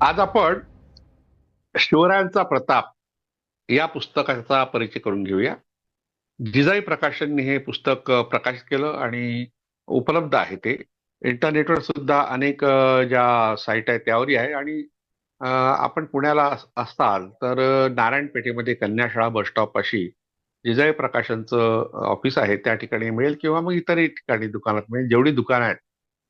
आज आपण शिवरायांचा प्रताप या पुस्तकाचा परिचय करून घेऊया. जिजाई प्रकाशनने हे पुस्तक प्रकाशित केलं आणि उपलब्ध आहे ते. इंटरनेटवर सुद्धा अनेक ज्या साईट आहेत त्यावरही आहे आणि आपण पुण्याला असाल तर नारायण पेठेमध्ये कन्याशाळा बस स्टॉप जिजाई प्रकाशनचं ऑफिस आहे. त्या ठिकाणी मिळेल किंवा मग इतरही ठिकाणी दुकानात मिळेल. जेवढी दुकानं आहेत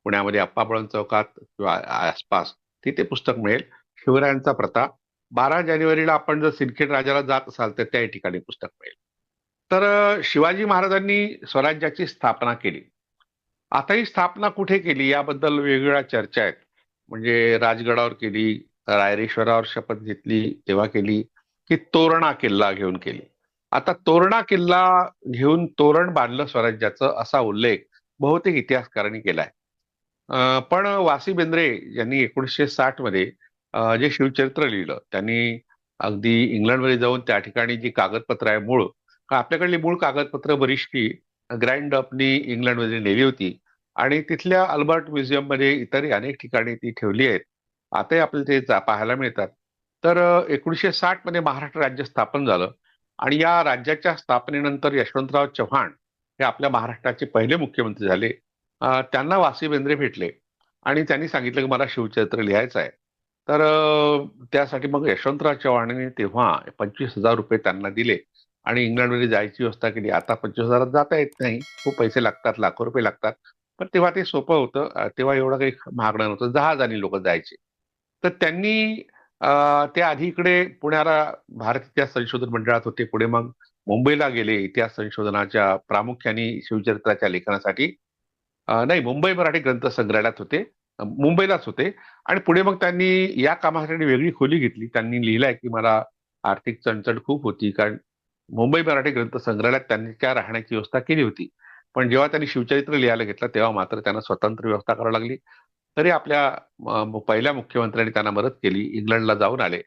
पुण्यामध्ये अप्पाबळवंत चौकात किंवा आसपास. तिथे पुस्तक मिळेल. शिवरायांचा प्रताप. बारा जानेवारीला आपण जर सिंदखेड राजाला जात असाल तर त्याही ठिकाणी पुस्तक मिळेल. तर शिवाजी महाराजांनी स्वराज्याची स्थापना केली. आता ही स्थापना कुठे केली याबद्दल वेगवेगळ्या चर्चा आहेत. म्हणजे राजगडावर केली रायरेश्वरावर शपथ घेतली तेव्हा केली की तोरणा किल्ला घेऊन केली. आता तोरणा किल्ला घेऊन तोरण बांधलं स्वराज्याचं असा उल्लेख बहुतेक इतिहासकारांनी केलाय पण वासी बेंद्रे यांनी एकोणीसशे साठमध्ये जे शिवचरित्र लिहिलं त्यांनी अगदी इंग्लंडमध्ये जाऊन त्या ठिकाणी जी कागदपत्र आहे मूळ आपल्याकडली मूळ कागदपत्र बरीचशी ग्रँड अपनी इंग्लंडमध्ये नेली होती. आणि तिथल्या अल्बर्ट म्युझियममध्ये इतरही अनेक ठिकाणी ती ठेवली आहेत. आताही आपल्याला ते पाहायला मिळतात. तर एकोणीसशे साठमध्ये महाराष्ट्र राज्य स्थापन झालं. आणि या राज्याच्या स्थापनेनंतर यशवंतराव चव्हाण हे आपल्या महाराष्ट्राचे पहिले मुख्यमंत्री झाले. त्यांना वासी बेंद्रे भेटले. आणि त्यांनी सांगितलं की मला शिवचरित्र लिहायचं आहे. तर त्यासाठी मग यशवंतराव चव्हाणांनी तेव्हा पंचवीस हजार रुपये त्यांना दिले. आणि इंग्लंडमध्ये जायची व्यवस्था केली. आता पंचवीस हजारात जाता येत नाही. खूप पैसे लागतात लाखो रुपये लागतात. पण तेव्हा ते सोपं होतं. तेव्हा एवढं काही महागडं नव्हतं. जहाजाने लोक जायचे. तर त्यांनी त्या आधी इकडे पुण्याला भारत इतिहास संशोधन मंडळात होते. पुढे मग मुंबईला गेले. इतिहास संशोधनाच्या प्रामुख्याने शिवचरित्राच्या लेखनासाठी. नाही मुंबई मराठी ग्रंथ संग्रहालयात होते मुंबईलाच होते. आणि पुढे मग त्यांनी या कामासाठी वेगळी खोली घेतली. त्यांनी लिहिलंय की मला आर्थिक चणचण खूप होती कारण मुंबई मराठी ग्रंथ संग्रहालयात त्यांनी त्या राहण्याची व्यवस्था केली होती. पण जेव्हा त्यांनी शिवचरित्र लिहायला घेतलं तेव्हा मात्र त्यांना स्वतंत्र व्यवस्था करावी लागली. तरी आपल्या पहिल्या मुख्यमंत्र्यांनी त्यांना मदत केली इंग्लंडला जाऊन आले.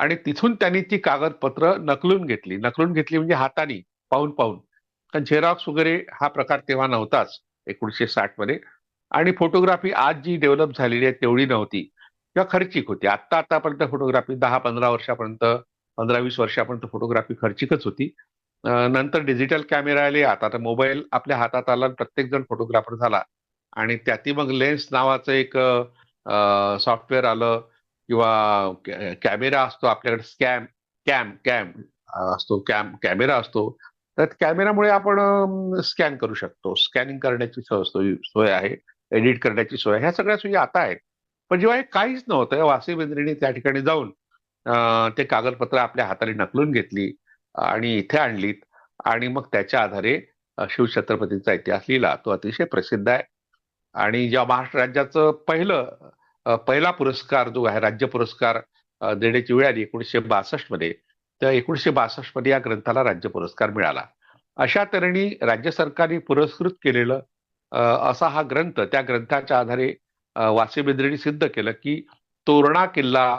आणि तिथून त्यांनी ती कागदपत्र नकलून घेतली. नकलून घेतली म्हणजे हाताने पाहून पाहून. कारण झेरॉक्स वगैरे हा प्रकार तेव्हा नव्हताच. एकोणीसशे साठमध्ये. आणि फोटोग्राफी आज जी डेव्हलप झालेली आहे तेवढी नव्हती. किंवा खर्चिक होती. आत्ता आतापर्यंत फोटोग्राफी दहा पंधरा वर्षापर्यंत पंधरा वीस वर्षापर्यंत फोटोग्राफी खर्चिकच होती. नंतर डिजिटल कॅमेरा आले. आता तर मोबाईल आपल्या हातात आला प्रत्येक जण फोटोग्राफर झाला. आणि त्यातही मग लेन्स नावाचं एक सॉफ्टवेअर आलं. किंवा कॅमेरा असतो आपल्याकडे. स्कॅम कॅम कॅम असतो. कॅम कॅमेरा असतो. तर कॅमेरामुळे आपण स्कॅन करू शकतो. स्कॅनिंग करण्याची सोय सोय सोय आहे. एडिट करण्याची सोय ह्या सगळ्या सोयी आता आहेत. पण जेव्हा हे काहीच नव्हतं वासी बेंद्रेने त्या ठिकाणी जाऊन ते कागदपत्र आपल्या हाताने नकलून घेतली आणि इथे आणलीत. आणि मग त्याच्या आधारे शिवछत्रपतींचा इतिहास लिहिला. तो अतिशय प्रसिद्ध आहे. आणि जेव्हा महाराष्ट्र राज्याचं पहिलं पहिला पुरस्कार जो आहे राज्य पुरस्कार देण्याची वेळ आली एकोणीसशे बासष्टमध्ये तर एकोणीसशे बासष्टमध्ये या ग्रंथाला राज्य पुरस्कार मिळाला. अशा तऱ्हेने राज्य सरकारने पुरस्कृत केलेलं असा हा ग्रंथ त्या ग्रंथाच्या आधारे अ, वासी सिद्ध केलं की तोरणा किल्ला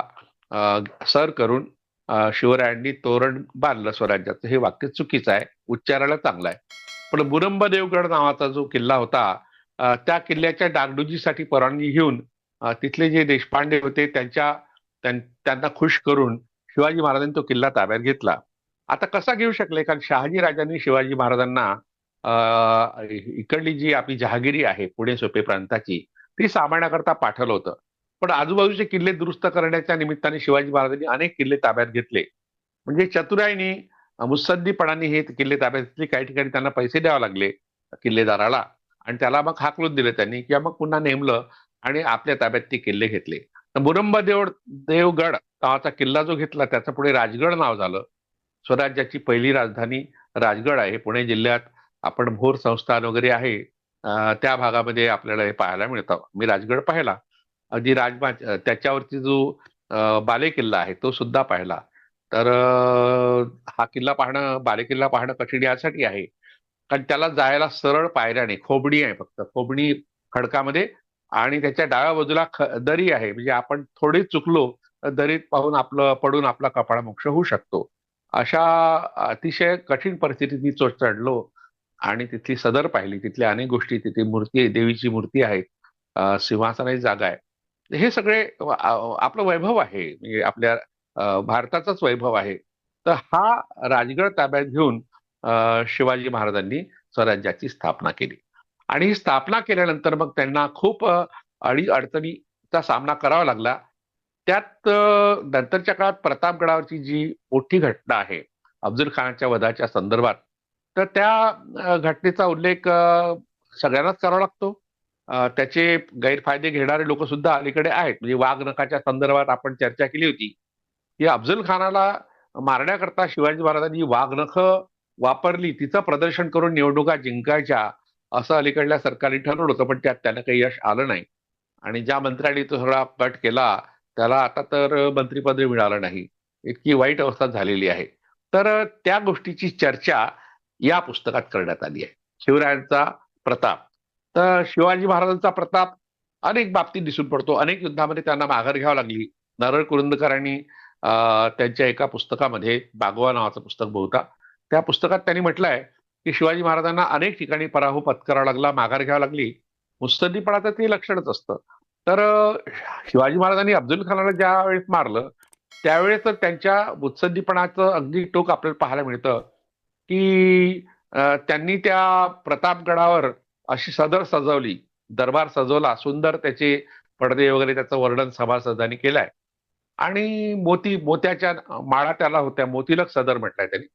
सर करून शिवरायांनी तोरण बांधलं स्वराज्याचं. हे वाक्य चुकीचं आहे उच्चारायला चांगलं आहे. पण बुरंब देवगड नावाचा जो किल्ला होता त्या किल्ल्याच्या डागडुजीसाठी परवानगी घेऊन तिथले जे देशपांडे होते त्यांच्या त्यांना खुश करून शिवाजी महाराजांनी तो किल्ला ताब्यात घेतला. आता कसा घेऊ शकले? कारण शहाजी राजांनी शिवाजी महाराजांना इकडली जी आपली जहागिरी आहे पुणे सोपे प्रांताची ती सांभाळण्याकरता पाठवलं होतं. पण आजूबाजूचे किल्ले दुरुस्त करण्याच्या निमित्ताने शिवाजी महाराजांनी अनेक किल्ले ताब्यात घेतले. म्हणजे चतुराईने अ, मुत्सद्दीपणाने हे किल्ले ताब्यात घेतले. काही ठिकाणी त्यांना पैसे द्यावे लागले किल्लेदाराला. आणि त्याला मग हाकलून दिले त्यांनी. किंवा मग पुन्हा नेमलं आणि आपल्या ताब्यात ते किल्ले घेतले. तर मुरंब देवड देवगड नावाचा किल्ला जो घेतला त्याचं पुढे राजगड नाव झालं. स्वराज्याची पहिली राजधानी राजगड आहे. पुणे जिल्ह्यात आपण भोर संस्थान वगैरे आहे. त्या भागामध्ये आपल्याला हे पाहायला मिळतं. मी राजगड पाहिला. अगदी राजमा त्याच्यावरती जो बाले बालेकिल्ला आहे तो सुद्धा पाहिला. तर हा किल्ला पाहणं बालेकिल्ला पाहणं कठीण यासाठी आहे. कारण त्याला जायला सरळ पायऱ्याने खोबणी आहे फक्त. खोबणी खडकामध्ये आणि त्याच्या डाव्या बाजूला ख- दरी आहे. म्हणजे आपण थोडी चुकलो तर दरीत पाहून आपलं पडून आपला कपाळा मोक्ष होऊ शकतो. अशा अतिशय कठीण परिस्थितीत मी चढलो आणि तिथली सदर पाहिली. तिथल्या अनेक गोष्टी तिथे मूर्ती देवीची मूर्ती आहे सिंहासनाची जागा आहे. हे सगळे आपलं वैभव आहे. म्हणजे आपल्या भारताचाच वैभव आहे. तर हा राजगड ताब्यात घेऊन शिवाजी महाराजांनी स्वराज्याची स्थापना केली. आणि ही स्थापना केल्यानंतर मग त्यांना खूप अडी अडचणीचा सामना करावा लागला. त्यात नंतरच्या काळात प्रतापगडावरची जी मोठी घटना आहे अफजल खानाच्या वधाच्या संदर्भात तर त्या घटनेचा उल्लेख सगळ्यांनाच करावा लागतो. त्याचे गैरफायदे घेणारे लोक सुद्धा अलीकडे आहेत. म्हणजे वाघ नखाच्या संदर्भात आपण चर्चा केली होती. की अफजल खानाला मारण्याकरता शिवाजी महाराजांनी वाघ नख वापरली तिचं प्रदर्शन करून निवडणुका जिंकायच्या असं अलीकडल्या सरकारने ठरवलं होतं पण त्यात त्यांना काही यश आलं नाही. आणि ज्या मंत्र्यांनी तो सगळा कट केला त्याला आता तर मंत्रीपद मिळालं नाही. इतकी वाईट अवस्था झालेली आहे. तर त्या गोष्टीची चर्चा या पुस्तकात करण्यात आली आहे. शिवरायांचा प्रताप. तर शिवाजी महाराजांचा प्रताप अनेक बाबतीत दिसून पडतो. अनेक युद्धामध्ये त्यांना माघार घ्यावी लागली. नारळ कुरुंदकरांनी त्यांच्या एका पुस्तकामध्ये बागवा नावाचं पुस्तक बहुता त्या पुस्तकात त्यांनी म्हटलंय की शिवाजी महाराजांना अनेक ठिकाणी पराभव पत्करावा लागला माघार घ्यावा लागली. मुत्सद्दीपणाचं ते लक्षणच असतं. तर शिवाजी महाराजांनी अब्दुल खानाला ज्या वेळेस मारलं त्यावेळेस त्यांच्या मुत्सद्दीपणाचं अगदी टोक आपल्याला पाहायला मिळतं की त्यांनी त्या प्रतापगडावर अशी सदर सजवली. दरबार सजवला सुंदर त्याचे पडदे वगैरे त्याचं वर्णन सभासदांनी केलंय. आणि मोती मोत्याच्या माळा त्याला होत्या मोतीलक सदर म्हटलंय त्यांनी.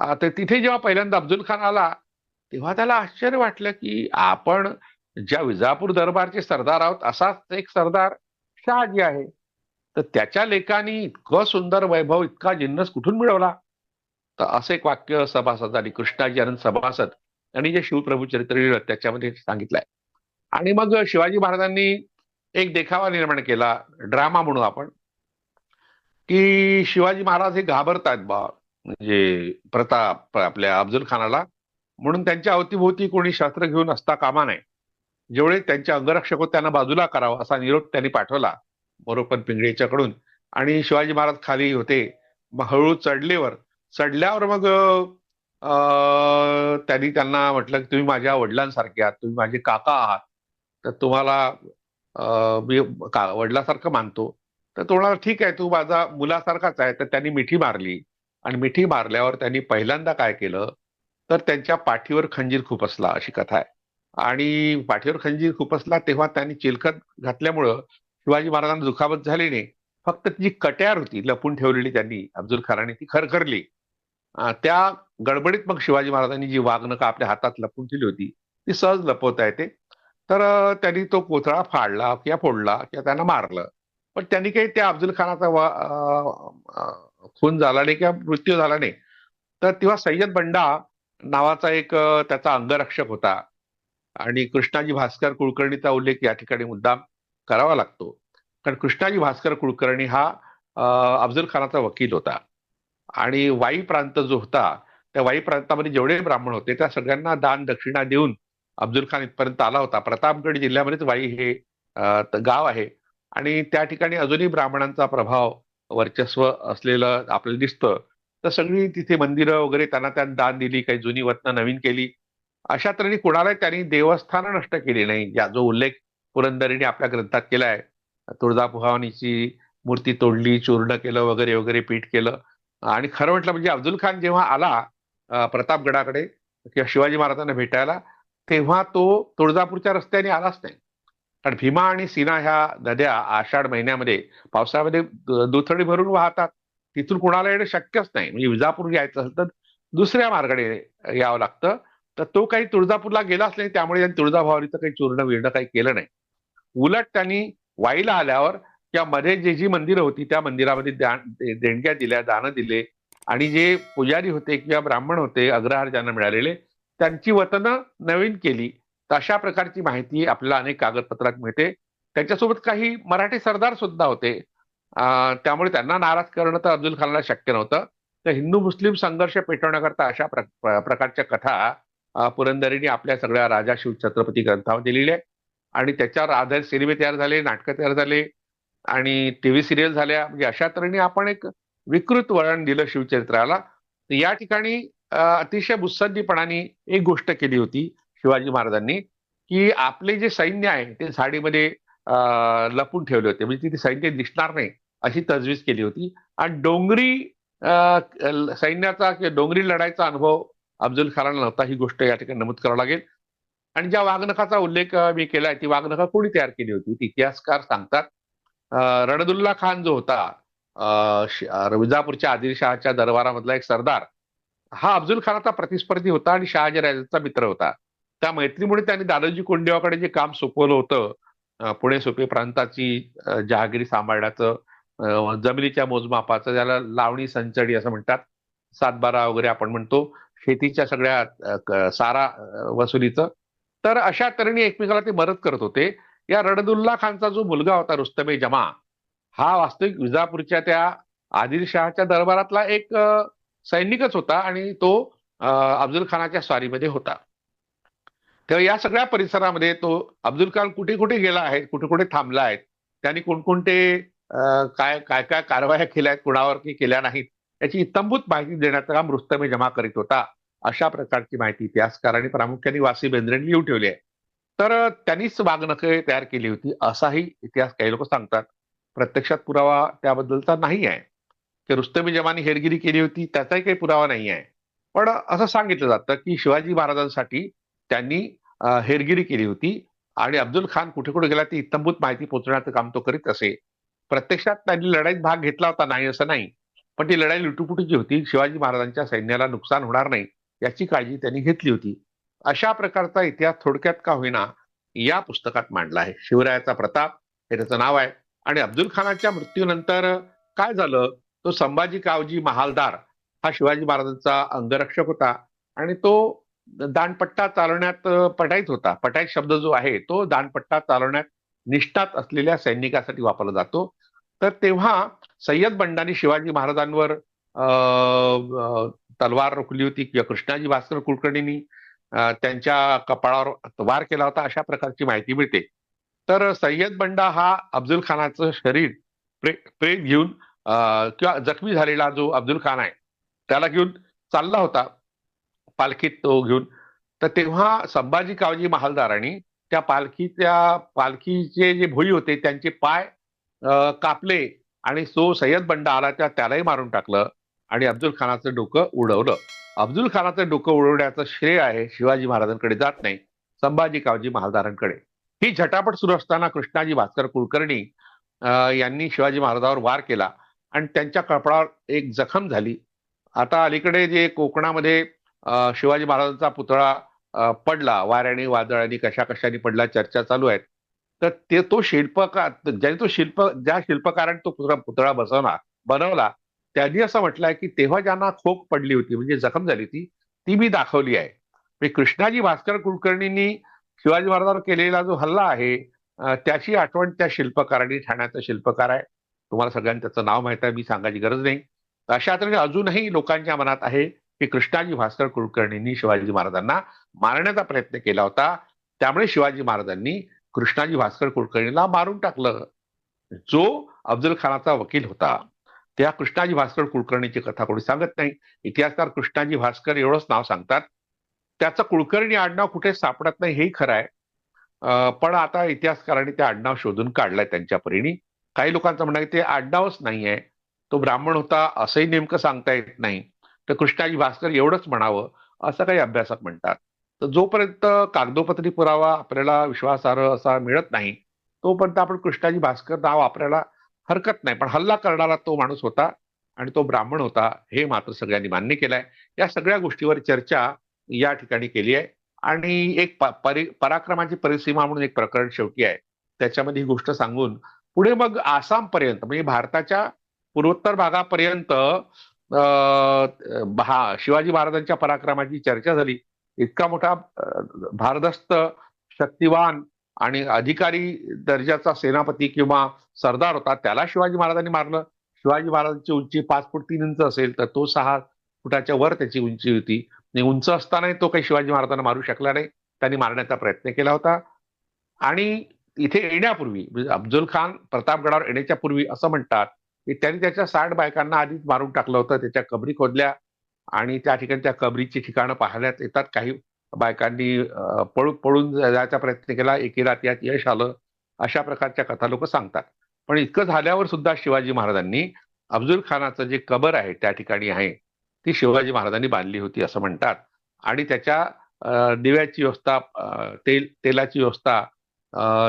तर तिथे जेव्हा पहिल्यांदा अब्दुल खान आला तेव्हा त्याला आश्चर्य वाटलं की आपण ज्या विजापूर दरबारचे सरदार आहोत असाच एक सरदार शहाजी आहे. तर त्याच्या लेखानी इतकं सुंदर वैभव इतका जिन्नस कुठून मिळवला? तर असं एक वाक्य सभासदांनी कृष्णाजी आनंद सभासद यांनी जे शिवप्रभू चरित्र लिहिलं त्याच्यामध्ये सांगितलंय. आणि मग शिवाजी महाराजांनी एक देखावा निर्माण केला ड्रामा म्हणू आपण की शिवाजी महाराज हे घाबरतायत बा. म्हणजे प्रताप आपल्या अफजल खानाला. म्हणून त्यांच्या अवतीभोवती कोणी शस्त्र घेऊन असता कामा नये. जेवढे त्यांचे अंगरक्षक होते त्यांना बाजूला करावा असा निरोप त्यांनी पाठवला मोरोपन पिंगळेच्याकडून. आणि शिवाजी महाराज खाली होते. मग हळू चढलेवर चढल्यावर मग त्यांनी त्यांना म्हटलं की तुम्ही माझ्या वडिलांसारखे आहात तुम्ही माझे काका आहात. तर तुम्हाला मी का वडिलासारखं मानतो. तर तुम्हाला ठीक आहे तू माझा मुलासारखाच आहे. तर त्यांनी मिठी मारली. आणि मिठी मारल्यावर त्यांनी पहिल्यांदा काय केलं तर त्यांच्या पाठीवर खंजीर खुपसला अशी कथा आहे. आणि पाठीवर खंजीर खुपसला तेव्हा त्यांनी चिलखत घातल्यामुळं शिवाजी महाराजांना दुखापत झाली नाही. फक्त ती जी कट्यार होती लपून ठेवलेली त्यांनी अब्दुल खानाने ती खरखरली. त्या गडबडीत मग शिवाजी महाराजांनी जी वाघनका आपल्या हातात लपून ठेवली होती ती सहज लपवता येते. तर त्यांनी तो कोथळा फाडला किंवा फोडला किंवा त्यांना मारलं. पण त्यांनी काही त्या अफजल खानाचा वा- खून झाला नाही किंवा मृत्यू झाला नाही. तर तेव्हा सय्यद बंडा नावाचा एक त्याचा अंगरक्षक होता. आणि कृष्णाजी भास्कर कुलकर्णीचा उल्लेख या ठिकाणी मुद्दाम करावा लागतो. कारण कृष्णाजी भास्कर कुलकर्णी हा अफजल खानाचा वकील होता. आणि वाई प्रांत जो होता त्या वाई प्रांतामध्ये जेवढे ब्राह्मण होते त्या सगळ्यांना दान दक्षिणा देऊन अफजल खान इथपर्यंत आला होता. प्रतापगड जिल्ह्यामध्येच वाई हे गाव आहे. आणि त्या ठिकाणी अजूनही ब्राह्मणांचा प्रभाव वर्चस्व असलेलं आपल्याला दिसतं. तर सगळी तिथे मंदिरं वगैरे त्यांना त्यात दान दिली काही जुनी वतनं नवीन केली. अशा तऱ्हेने कोणालाही त्यांनी देवस्थानं नष्ट केली नाही. या जो उल्लेख पुरंदरीने आपल्या ग्रंथात केला आहे. तुळजाभवानीची मूर्ती तोडली चूर्ण केलं वगैरे वगैरे पीठ केलं. आणि खरं म्हटलं म्हणजे अब्दुल खान जेव्हा आला प्रतापगडाकडे किंवा शिवाजी महाराजांना भेटायला तेव्हा तो तुळजापूरच्या रस्त्याने आलाच नाही. कारण भीमा आणि सीना ह्या नद्या आषाढ महिन्यामध्ये पावसामध्ये दुथडी भरून वाहतात. तिथून कुणाला येणं शक्यच नाही. म्हणजे विजापूर यायचं असेल तर दुसऱ्या मार्गाने यावं लागतं. तर तो काही तुळजापूरला गेलाच नाही त्यामुळे त्यांनी तुळजाभवानीचं काही चूर्ण विर्ण काही केलं नाही. उलट त्यांनी वाईला आल्यावर त्या मध्ये जे जी मंदिरं होती त्या मंदिरामध्ये देणग्या दिल्या दानं दिले आणि जे पुजारी होते किंवा ब्राह्मण होते अग्रहार ज्यांना मिळालेले त्यांची वतनं नवीन केली. तर अशा प्रकारची माहिती आपल्याला अनेक कागदपत्रात मिळते. त्यांच्यासोबत काही मराठी सरदार सुद्धा होते. त्यामुळे त्यांना नाराज करणं तर अब्दुल खानला शक्य नव्हतं. तर हिंदू मुस्लिम संघर्ष पेटवण्याकरता अशा प्रकारच्या कथा पुरंदरीने पुरंदरेंनी आपल्या सगळ्या राजा शिव छत्रपती दिलेल्या लिहिल्या आणि त्याच्यावर आधारित सिनेमे तयार झाले नाटकं तयार झाले आणि टीव्ही सिरियल झाल्या. म्हणजे अशा तऱ्हेने आपण एक विकृत वळण दिलं शिवचरित्राला. या ठिकाणी अतिशय मुत्सद्दीपणाने एक गोष्ट केली होती. शिवाजी महाराजांनी की आपले जे सैन्य आहे ते झाडीमध्ये लपून ठेवले होते. म्हणजे तिथे सैन्य दिसणार नाही अशी तजवीज केली होती. आणि डोंगरी सैन्याचा किंवा डोंगरी लढाईचा अनुभव अफजल खानाला नव्हता. ही गोष्ट या ठिकाणी नमूद करावं लागेल. आणि ज्या वाघनखाचा उल्लेख मी केला आहे ती वाघनखा कोणी तयार केली होती? ती इतिहासकार सांगतात. रणदुल्ला खान जो होता विजापूरच्या आदिलशहाच्या दरबारामधला एक सरदार हा अफजल खानाचा प्रतिस्पर्धी होता आणि शहाजीराजाचा मित्र होता. त्या मैत्रीमुळे त्यांनी दादाजी कोंडेवाकडे जे काम सोपवलं होतं पुणे सोपे प्रांताची जहागिरी सांभाळण्याचं जमिनीच्या मोजमापाचं ज्याला लावणी संचडी असं म्हणतात सातबारा वगैरे आपण म्हणतो शेतीच्या सगळ्या सारा वसुलीचं. तर अशा तऱ्हेने एकमेकाला ते मदत करत होते. या रणदुल्ला खानचा जो मुलगा होता रुस्तमे जमा हा वास्तविक विजापूरच्या त्या आदिलशहाच्या दरबारातला एक सैनिकच होता आणि तो अफजल खानाच्या स्वारीमध्ये होता. तेव्हा या सगळ्या परिसरामध्ये तो अब्दुल काल कुठे कुठे गेला आहे कुठे कुठे थांबला आहे त्यांनी कोणकोणते काय काय काय कारवाया केल्या आहेत कुणावर की केल्या नाहीत याची इत्तंभूत माहिती देण्याचं काम रुस्तमे जमा करीत होता अशा प्रकारची माहिती इतिहासकारांनी प्रामुख्याने वासी बेंद्रेंनी लिहून ठेवली आहे. तर त्यांनीच वाघनखे तयार केली होती असाही इतिहास काही लोक सांगतात. प्रत्यक्षात पुरावा त्याबद्दलचा नाही आहे. की रुस्तमी जमानी हेरगिरी केली होती त्याचाही काही पुरावा नाही आहे. पण असं सांगितलं जातं की शिवाजी महाराजांसाठी त्यांनी हेरगिरी केली होती. आणि अब्दुल खान कुठे कुठे गेला ती इत्तंभूत माहिती पोहोचण्याचं काम तो करीत असे. प्रत्यक्षात त्यांनी लढाईत भाग घेतला होता नाही असं नाही. पण ती लढाई लुटुपुटीची होती. शिवाजी महाराजांच्या सैन्याला नुकसान होणार नाही याची काळजी त्यांनी घेतली होती. अशा प्रकारचा इतिहास थोडक्यात का होईना या पुस्तकात मांडला आहे. शिवरायाचा प्रताप हे त्याचं नाव आहे. आणि अब्दुल खानाच्या मृत्यूनंतर काय झालं? तो संभाजी कावजी महालदार हा शिवाजी महाराजांचा अंगरक्षक होता. आणि तो दानपट्टा चालवण्यात अं, होता. पटाईत शब्द जो आहे तो दानपट्टा चालवण्यात निष्ठात असलेल्या सैनिकासाठी वापरला जातो. तर तेव्हा सय्यद बंडाने शिवाजी महाराजांवर तलवार रोखली होती. किंवा कृष्णाजी भास्कर कुलकर्णींनी त्यांच्या कपाळावर वार केला होता अशा प्रकारची माहिती मिळते. तर सय्यद बंडा हा अफजल खानाचं शरीर प्रे- प्रेत घेऊन किंवा जखमी झालेला जो अब्दुल खान आहे त्याला घेऊन चालला होता. पालखीत तो घेऊन. तर तेव्हा संभाजी कावजी महालदारांनी त्या पालखीच्या पालखीचे जे भोई होते त्यांचे पाय कापले आणि तो सय्यद बंडा आला त्या त्यालाही मारून टाकलं आणि अब्दुल खानाचं डोकं उडवलं. अब्दुल खानाचं डोकं उडवण्याचं श्रेय आहे शिवाजी महाराजांकडे जात नाही संभाजी कावजी महालदारांकडे. ही झटापट सुरू असताना कृष्णाजी भास्कर कुलकर्णी यांनी शिवाजी महाराजांवर वार केला आणि त्यांच्या कपडावर एक जखम झाली. आता अलीकडे जे कोकणामध्ये शिवाजी महाराजांचा पुतळा पडला. वाऱ्याने वादळाने कशा कशाने पडला चर्चा चालू आहेत. तर ते तो शिल्पकार ज्याने तो शिल्प ज्या शिल्पकाराने तो पुतळा पुतळा बसवला बनवला त्यांनी असं म्हटलंय की तेव्हा ज्यांना खोक पडली होती म्हणजे जखम झाली ती ती मी दाखवली आहे. म्हणजे कृष्णाजी भास्कर कुलकर्णींनी शिवाजी महाराजांवर केलेला जो हल्ला आहे त्याची आठवण त्या शिल्पकारांनी ठाण्याचा शिल्पकार आहे. तुम्हाला सगळ्यांना त्याचं नाव माहीत आहे मी सांगायची गरज नाही. अशा तऱ्हेने अजूनही लोकांच्या मनात आहे की कृष्णाजी भास्कर कुलकर्णींनी शिवाजी महाराजांना मारण्याचा प्रयत्न केला होता. त्यामुळे शिवाजी महाराजांनी कृष्णाजी भास्कर कुलकर्णीला मारून टाकलं. जो अफजल खानाचा वकील होता त्या कृष्णाजी भास्कर कुलकर्णीची कथा कोणी सांगत नाही. इतिहासकार कृष्णाजी भास्कर एवढंच नाव सांगतात. त्याचं कुलकर्णी आडनाव कुठे सापडत नाही हेही खरं आहे. पण आता इतिहासकारांनी ते आडनाव शोधून काढलंय त्यांच्या परीने. काही लोकांचं म्हणणं ते आडनावच नाहीये. तो ब्राह्मण होता असंही नेमकं सांगता येत नाही. तर कृष्णाजी भास्कर एवढंच म्हणावं असं काही अभ्यासक म्हणतात. तर जोपर्यंत कागदोपत्री पुरावा आपल्याला विश्वासार्ह असा मिळत नाही तोपर्यंत आपण कृष्णाजी भास्कर नाव आपल्याला हरकत नाही. पण हल्ला करणारा तो माणूस होता आणि तो ब्राह्मण होता हे मात्र सगळ्यांनी मान्य केलंय. या सगळ्या गोष्टीवर चर्चा या ठिकाणी केली आहे. आणि एक परि- पराक्रमाची परिसीमा म्हणून एक प्रकरण शेवटी आहे. त्याच्यामध्ये ही गोष्ट सांगून पुढे मग आसामपर्यंत म्हणजे भारताच्या पूर्वोत्तर भागापर्यंत हा शिवाजी महाराजांच्या पराक्रमाची चर्चा झाली. इतका मोठा भारदस्त शक्तिवान आणि अधिकारी दर्जाचा सेनापती किंवा सरदार होता त्याला शिवाजी महाराजांनी मारलं. शिवाजी महाराजांची उंची पाच फूट तीन इंच असेल तर तो सहा फुटाच्या वर त्याची उंची होती. आणि उंच असतानाही तो काही शिवाजी महाराजांना मारू शकला नाही. त्यांनी मारण्याचा प्रयत्न केला होता. आणि इथे येण्यापूर्वी म्हणजे अफजल खान प्रतापगडावर येण्याच्या पूर्वी असं म्हणतात त्यांनी त्याच्या साठ बायकांना आधीच मारून टाकलं होतं त्याच्या कबरी खोदल्या आणि त्या ठिकाणी त्या कबरीची ठिकाणं पाहण्यात येतात. काही बायकांनी पळून पळून जायचा प्रयत्न केला एकेला त्यात यश आलं अशा प्रकारच्या कथा लोक सांगतात. पण इतकं झाल्यावर सुद्धा शिवाजी महाराजांनी अफजुल खानाचं जे कबर आहे त्या ठिकाणी आहे ती शिवाजी महाराजांनी बांधली होती असं म्हणतात. आणि त्याच्या दिव्याची व्यवस्था तेल तेलाची व्यवस्था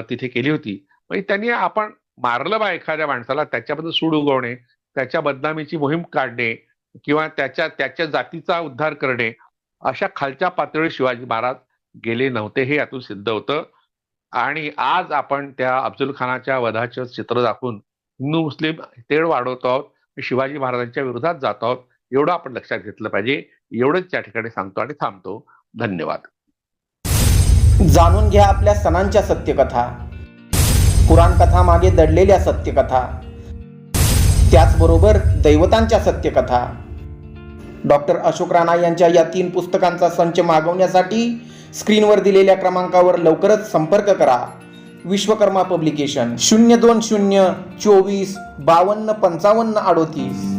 तिथे केली होती. म्हणजे त्यांनी आपण मारलं बा एखाद्या माणसाला त्याच्याबद्दल सूड उगवणे त्याच्या बदनामीची मोहीम काढणे किंवा त्याच्या त्याच्या जातीचा उद्धार करणे अशा खालच्या पातळीवर शिवाजी महाराज गेले नव्हते हे यातून सिद्ध होतं. आणि आज आपण त्या अफजल खानाच्या वधाचं चित्र दाखवून हिंदू मुस्लिम तेढ वाढवतो आहोत शिवाजी महाराजांच्या विरोधात जात आहोत एवढं आपण लक्षात घेतलं पाहिजे एवढंच त्या ठिकाणी सांगतो आणि थांबतो. धन्यवाद. जाणून घ्या आपल्या सणांच्या सत्यकथा. पुराणकथा मागे दडलेल्या सत्यकथा. त्याचबरोबर दैवतांच्या सत्यकथा. डॉक्टर अशोक राणा यांच्या या तीन पुस्तकांचा संच मागवण्यासाठी स्क्रीनवर दिलेल्या क्रमांकावर लवकरच संपर्क करा. विश्वकर्मा पब्लिकेशन शून्य दोन शून्य चोवीस बावन्न पंचावन्न अडोतीस.